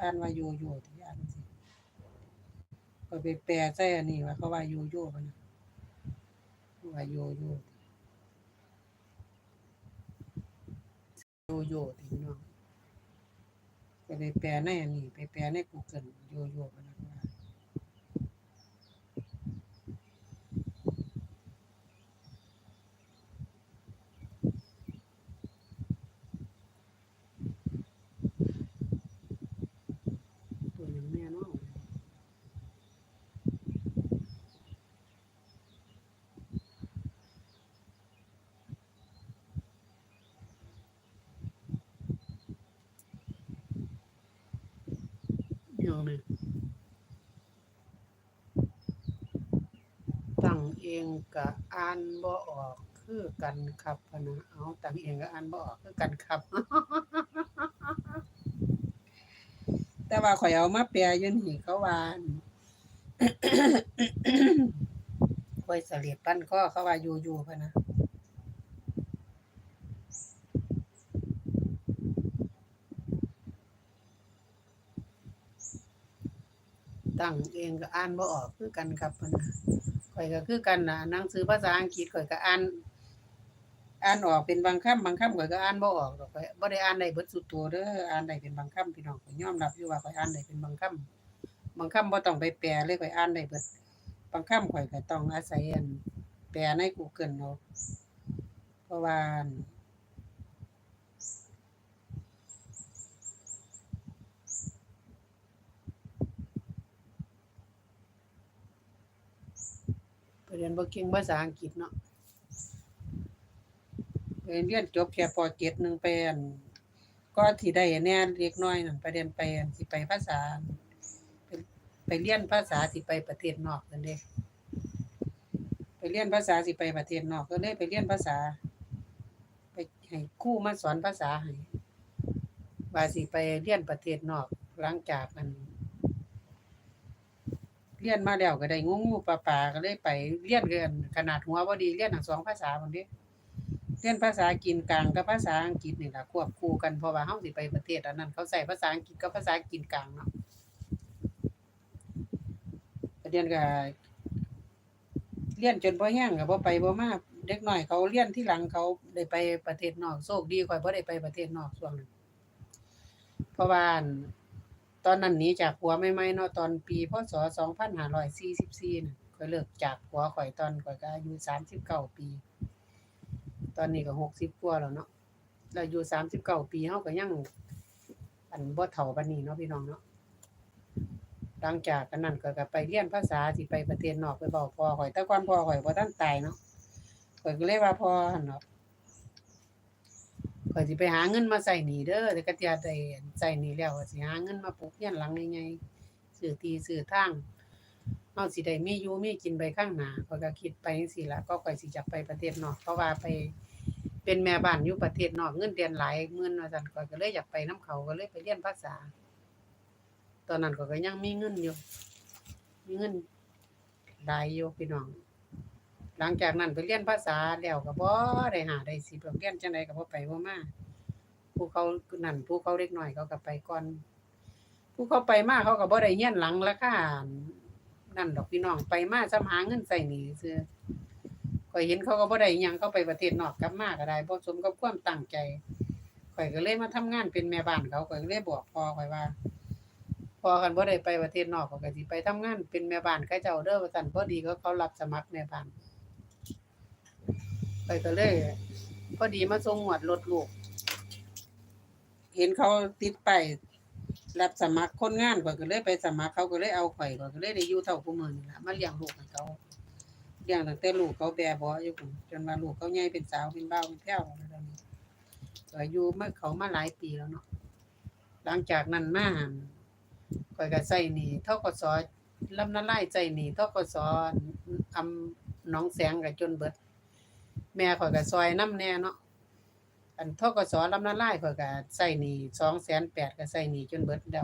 อ่านว่าโยโย่ที่อ่านสิก็ไปแปลใส่อันนี้ว่าเขาว่าโยโย่ปะนะว่าโยโย่โยโย่ที่พี่น้องก็ไปแปลในอันนี้ไปแปลในกูเกิลโยโย่ปะนะว่า ตัวยังแม่เนาะ ยังเลยตั้งเองก็อ่านบ่ออกคือกันครับพนะเอาตั้งเองก็อ่านบ่ออกคือกันครับ แต่ว่าข่อยเอามาแปลยู่นี่เขาวานข่อยเสลียดปั้นข้อเขาว่าอยู่อยู่พนะ ตั้งเองก็อ่านบ่ออกคือกันครับพะนะข่อยก็คือกันน่ะหนังสือภาษาอังกฤษข่อยก็อ่านอ่านออกเป็นบางคำบางคำข่อยก็อ่านบ่ออกดอกข่อยบ่ได้อ่านได้เบิดสุดตัวเด้ออ่านได้เป็นบางคำพี่น้องข่อยยอมรับอยู่ว่าข่อยอ่านได้เป็นบางคำบางคำบ่ต้องไปแปลเลยข่อยอ่านได้เบิดบางคำข่อยก็ต้องอาศัยอันแปลใน Google เอาเพราะว่าอั่นไป เรียนบ่เก่งภาษาอังกฤษเนาะเรียนจบแค่ป .7 หนึ่งไปอันก็ที่ได้แน่เล็กน้อยนั่นไปเรียนไปอั่นสิไปภาษา ไปเรียนภาษาสิไปประเทศนอกนั่นเด้ไปเรียนภาษาสิไปประเทศนอกก็เลยไปเรียนภาษา ไปให้ครูมาสอนภาษาให้ว่าสิไปเรียนประเทศนอกหลังจากอัน เรียนมาแล้วก็ได้งูงูปลาปลาก็เลยไปเรียนเกินขนาดหัวบ่ดีเรียนทั้งสองภาษาพุ่นเด้เรียนภาษาจีนกลางกับภาษาอังกฤษนี่แหละควบคู่กันเพราะว่าเฮาสิไปประเทศอันนั้น เขาใช้ภาษาอังกฤษกับภาษาจีนกลางเนาะประเด็นก็เรียนจนบ่แห้งก็บ่ไปบ่มาเด็กน้อยเขาเรียนที่หลังเขาได้ไปประเทศนอกโชคดีข่อยบ่ได้ไปประเทศนอกช่วงนั้นเพราะว่าน ตอนนั้นหนี้จากผัวใหม่เนาะตอนปีพศ2544น่ะข่อยเลิกจากผัวข่อยตอนข่อยก็อายุ39ปี ตอนนี้ก็หกสิบกว่าแล้วเนาะเราอยู่สามสิบเก้าปีเฮาก็ยังอันบ่เฒ่าปานนี้เนาะพี่น้องเนาะหลังจากกันนั้นก็ก็ไปเรียนภาษาสิไปประเทศนอกไปเว้าพ่อข่อยแต่ก่อนพ่อข่อยบ่ทันตายเนาะข่อยก็เลยว่าพ่อหั่นเนาะ อยสิไปหาเงินมาใช้หนี้เด้อแต่ก็จะได้ใช้หนี้แล้วก็สิหาเงินมาปลูกเรือนหลังใหญ่ๆซื้อที่ซื้อทางเฮาสิได้มีอยู่มีกินไปข้างหน้าข่อยก็คิดไปจังซี่ล่ะก็ข่อยสิจะไปประเทศนอก เพราะว่าไปเป็นแม่บ้านอยู่ประเทศนอกเงินเดือนหลายหมื่นว่าซั่นข้อยก็เลยอยากไปนํเขาก็เลยไปเรียนภาษา ตอนนั้นข้อยก็ยังมีเงินอยู่มีเงินหลายอยู่พี่น้อง หลังจากนั้นไปเรียนภาษาแล้วก็บ่ได้หาได้สิเพิ่เรียนจังไดก็บ่ไปบ่มาผู้เขานั่นผู้เขาเล็กน้อยเขาก็ไปก่อนผู้เขาไปมาเขาก็บ่ได้เรียนหลังราคานั่นดอกพี่น้องไปมาซ้ำหาเงินใส่หนี้ซื่อข่อยเห็นเขาก็บ่ได้อิหยังเขาไปประเทศนอกกลับมาก็ได้บ่สมกับความตั้งใจข่อยก็เลยมาทำงานเป็นแม่บ้านเขาข่อยก็เลยบอกพ่อข่อยว่าพอคันบ่ได้ไปประเทศนอกข้อยก็สิไปทำงานเป็นแม่บ้านเขาเจ้าเด้อว่าซั่นพอดีเขาเขารับสมัครแม่บ้าน ข่อยก็เลย พอดีมาส่งหวดรถลูก เห็นเขาติดไปายรับสมัครคนงานข่อยก็เลยไปสมัครเขาก็เลยเอาข่อยข่อยก็เลยได้อยู่เท่าผู้มือนี่ละมาเลี้ยงลูกให้เขาเลี้ยงตั้งแต่ลูกเขาแบเบ่อยู่พุ่นจนว่าลูกเขาใหญ่เป็นสาวเป็นบ่าเป็นแพ้วแล้วตอนนี้ก็อายุมาเขามาหลายปีแล้วเนาะหลังจากนั้นมาข่อยก็ใช้หนี้ทกสอลำนาลายใจหนี้ทกสออำหนองแสงก็จนเบิด แม่ข่อยก็ซอยน้ำแน่เนาะอันทกสลำนาลายข่อยก็ใช้หนี้280,000ก็ใช้หนี้จนเบิดแล้ว